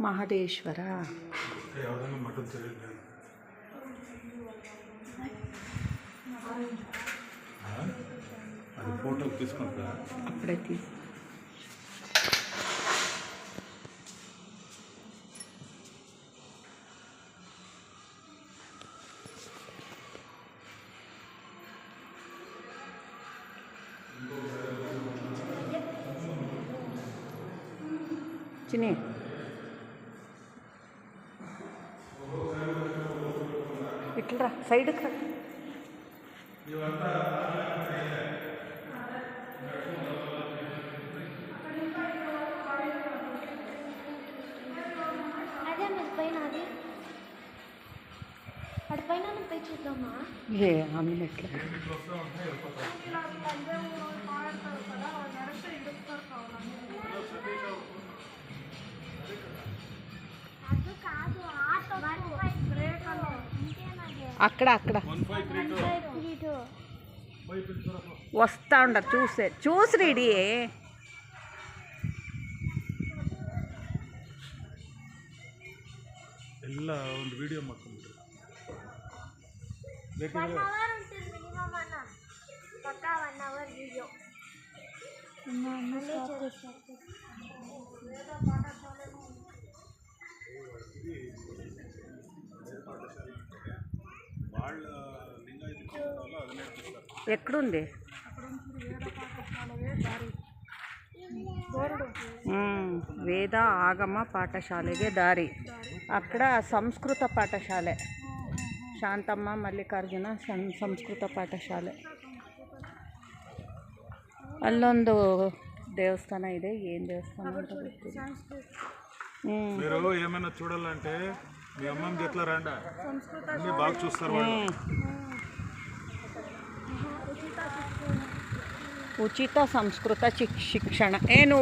ಮಹದೇಶ್ವರ అప్పుడే తీసు Thank you. చిన్ని ఇట్లా సైడ్కి రా. ఏ ఆమె ఎట్లా? అక్కడ అక్కడ వన్ ఫైవ్ త్రీ టూ వస్తా ఉండరు చూసే చూసి రెడీ ಎಲ್ಲ ಒಂದು ವಿಡಿಯೋ ಮಾಡ್ಕೊಂಡ್ಬಿಟ್ರು వన్ ಬೇಕಿದ್ರೆ అవర్ ఎక్కడుంది? వేద ఆగమ పాఠశాలగే దారి. అక్కడ సంస్కృత పాఠశాలే. శాంతమ్మ మల్లికార్జున సంస్కృత పాఠశాలే. అల్లొందు దేవస్థానం ಇದೆ ఏం దేవస్థానం మీరు ఏమైనా చూడాలంటే మీ అమ్మ జట్ల రండా. బాగా చూస్తారు ಉಚಿತ ಸಂಸ್ಕೃತ ಶಿಕ್ ಶಿಕ್ಷಣ. ಏನು